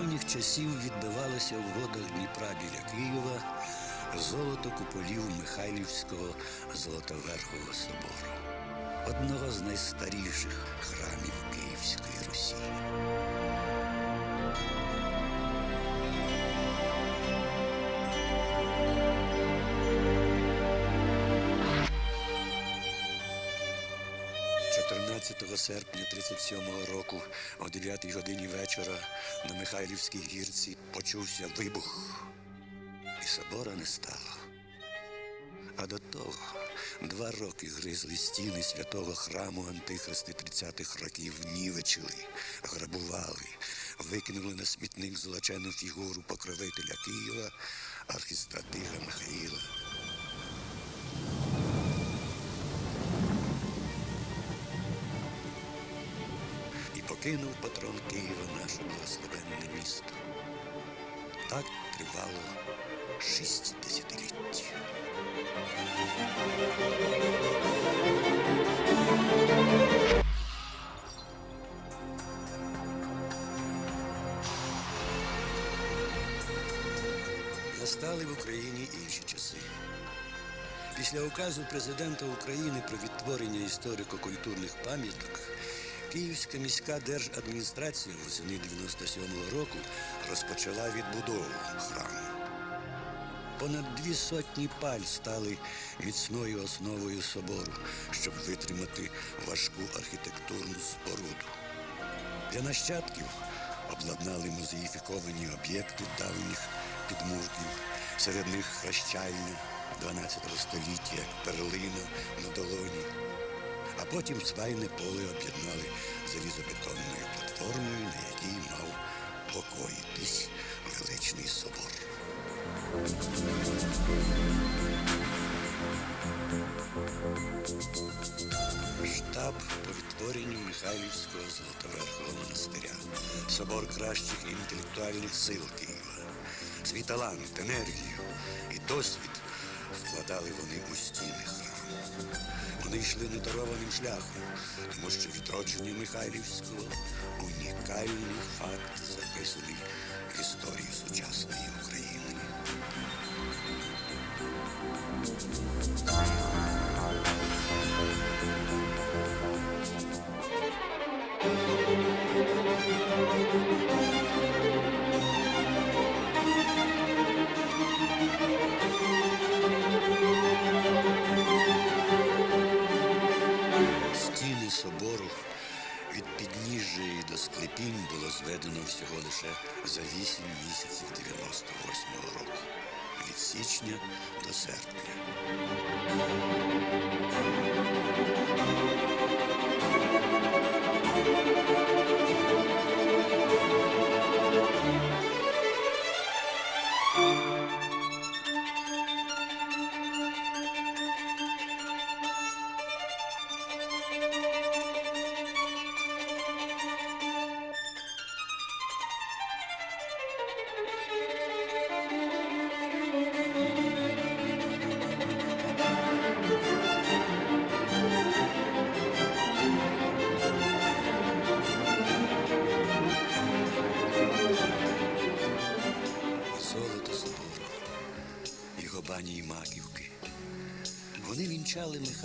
давніх часів відбивалося в водах Дніпра біля Києва золото куполів Михайлівського Золотоверхового собору, одного з найстаріших храмів Київської Русі. – серпня 37-го року о 9-й годині вечора на Михайлівській гірці почувся вибух, і собора не стало. А до того два роки гризли стіни святого храму Антихристи 30-х років, нівечили, грабували, викинули на смітник золочену фігуру покровителя Києва, архістратига Михаїла. Покинув патрон Києва наше благословенне місто. Так тривало шість десятиліть. Настали в Україні інші часи. Після указу президента України про відтворення історико-культурних пам'яток Київська міська держадміністрація восени 97-го року розпочала відбудову храму. Понад дві сотні паль стали міцною основою собору, щоб витримати важку архітектурну споруду. Для нащадків обладнали музеїфіковані об'єкти давніх підмурків, серед них хрещальня 12 століття, як перлина на долоні. Потім свайне поле об'єднали залізобетонною платформою, на якій мав покоїтись величний собор. Штаб по відтворенню Михайлівського Золотоверхового монастиря, собор кращих інтелектуальних сил Києва, свій талант, енергію і досвід вкладали вони у стіни храму. Вони йшли недарованим шляхом, тому що відродження Михайлівського унікальний факт, записаний в історію сучасної України. Січня до серпня.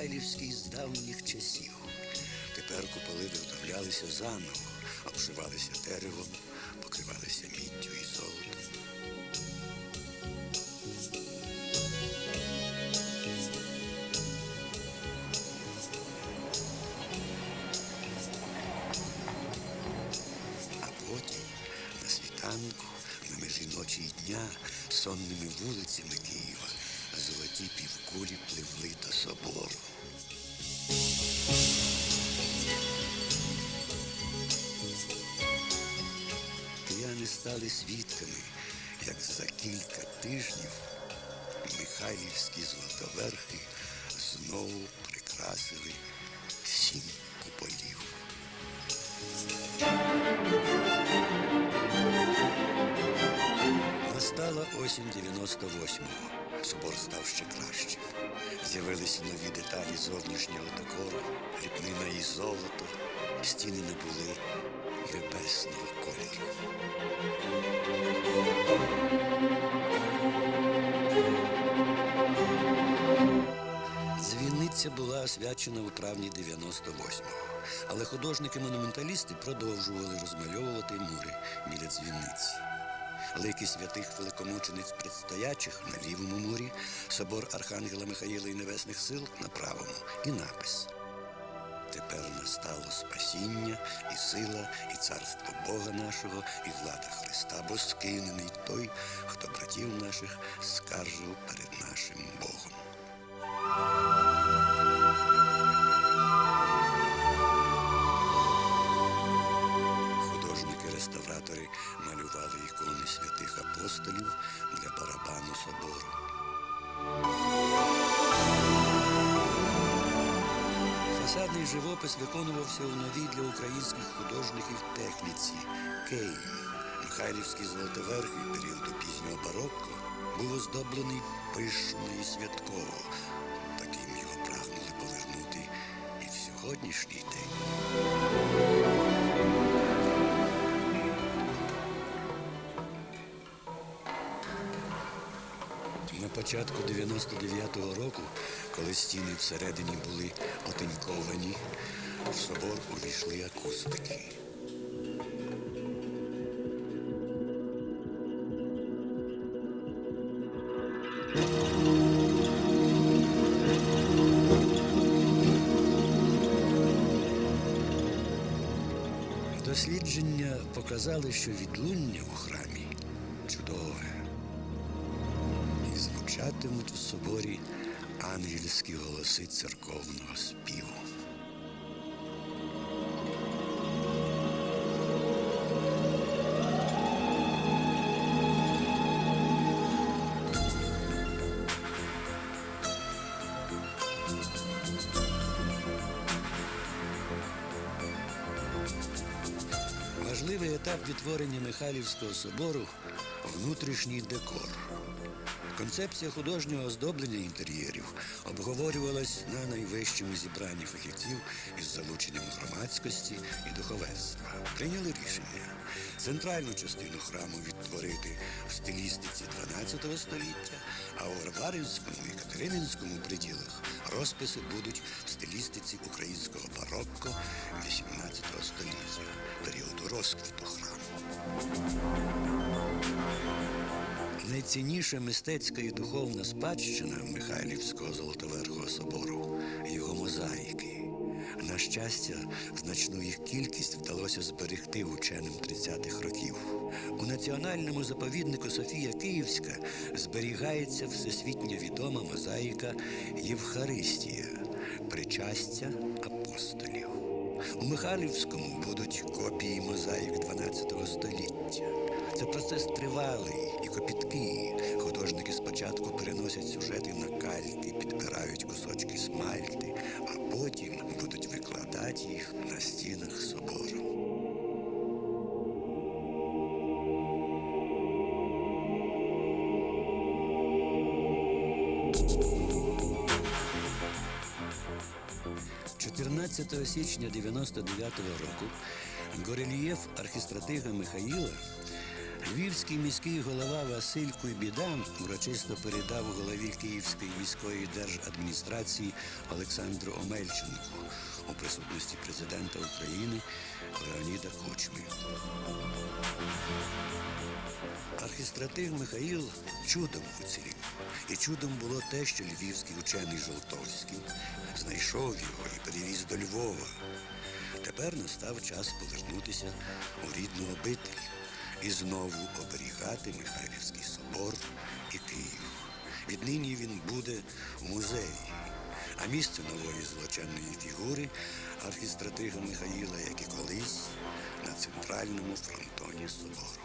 Вінчали Михайлівський з давніх часів. Тепер куполи виготовлялися заново, обшивалися деревом, покривалися міддю і золотом. А потім на світанку, на межі ночі й дня, сонними вулицями Києва, золоті півкулі пливли до собору. Стали свідками, як за кілька тижнів Михайлівські золотоверхи знову прикрасили сім куполів. Настала осінь 98-го. Собор став ще кращим. З'явилися нові деталі зовнішнього декору, ліпнина і золото. Стіни не були небесного кольору. Дзвіниця була освячена у травні 98-го, але художники-монументалісти продовжували розмальовувати мури біля дзвіниці. Лики святих великомучениць предстоячих на лівому мурі, собор Архангела Михаїла і Небесних сил на правому і напис. Тепер настало спасіння і сила, і царство Бога нашого, і влада Христа, бо скинений той, хто братів наших скаржив перед нашим Богом. Живопис виконувався у новій для українських художників техніці Києві. Михайлівський золотоверхий періоду пізнього барокко був оздоблений пишно і святково. Таким його прагнули повернути і в сьогоднішній день. На початку 99-го року, коли стіни всередині були отиньковані, в собор увійшли акустики. Дослідження показали, що відлуння у храмі чудове. Звучатимуть у соборі ангельські голоси церковного співу. Важливий етап відтворення Михайлівського собору внутрішній декор. Концепція художнього оздоблення інтер'єрів обговорювалась на найвищому зібранні фахівців із залученням громадськості і духовенства. Прийняли рішення центральну частину храму відтворити в стилістиці 12 століття, а у Варваринському і Катерининському приділах розписи будуть в стилістиці українського барокко 18 століття, періоду розквіту храму. Найцінніша мистецька і духовна спадщина Михайлівського Золотоверхого собору його мозаїки. На щастя, значну їх кількість вдалося зберегти ученим 30-х років. У національному заповіднику Софія Київська зберігається всесвітньо відома мозаїка Євхаристія причастя апостолів. У Михайлівському будуть копії мозаїк 12 століття. Це процес тривалий і копіткий. Художники спочатку переносять сюжети на кальки, підбирають кусочки смальти, а потім будуть викладати їх на стінах собору. – 14 січня 99-го року горельєф архістратига Михаїла Львівський міський голова Василь Куйбідан урочисто передав голові Київської міської держадміністрації Олександру Омельченку у присутності президента України Леоніда Кучми. Архістратиг Михаїл чудом уцілів. І чудом було те, що львівський учений Жолтовський знайшов його і перевіз до Львова. Тепер настав час повернутися у рідну обитель і знову оберігати Михайлівський собор і Київ. Віднині він буде в музеї, а місце нової злочинної фігури архістратига Михаїла, як і колись, на центральному фронтоні собору.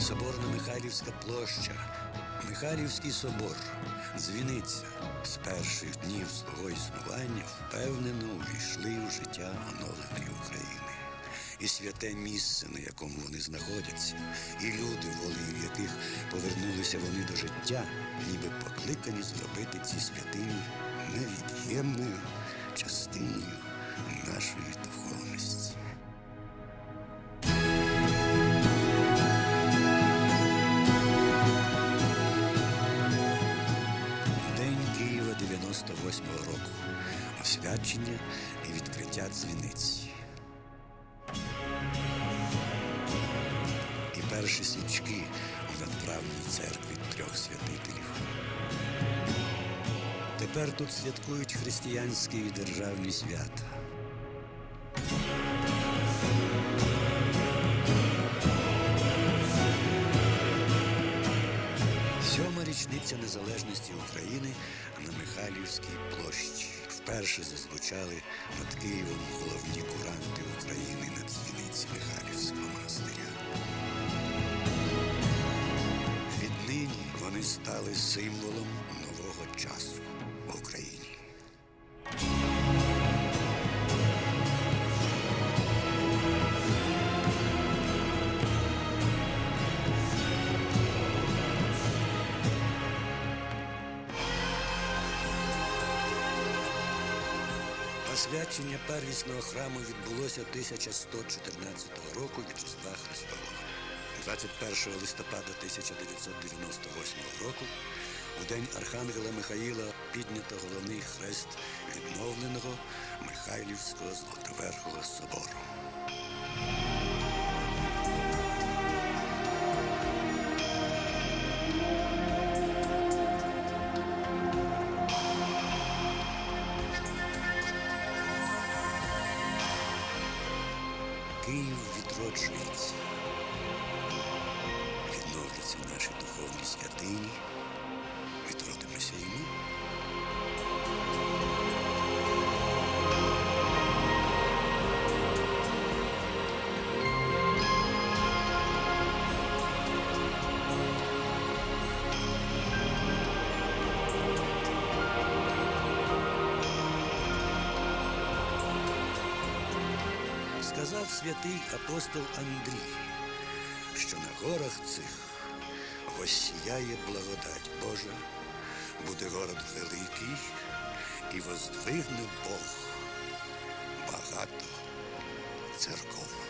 Соборна Михайлівська площа, Михайлівський собор, дзвіниця з перших днів свого існування впевнено увійшли в життя оновленої України. і святе місце, на якому вони знаходяться, і люди, волею яких повернулися вони до життя, ніби покликані зробити ці святині невід'ємною частиною нашої Освячення і відкриття дзвіниці. І перші свічки у надправній церкві трьох святителів. Тепер тут святкують християнські і державні свята. Сьома річниця незалежності України на Михайлівській площі. Вперше зазвучали над Києвом головні куранти України на дзвіниці Михайлівського монастиря. Віднині вони стали символом нового часу Освячення первісного храму відбулося 1114 року від Різдва Христового. 21 листопада 1998 року у день Архангела Михаїла піднято головний хрест відновленого Михайлівського Золотоверхого собору. Сказав святий апостол Андрій, що на горах цих воссіяє благодать Божа, буде город великий, і воздвигне Бог багато церков.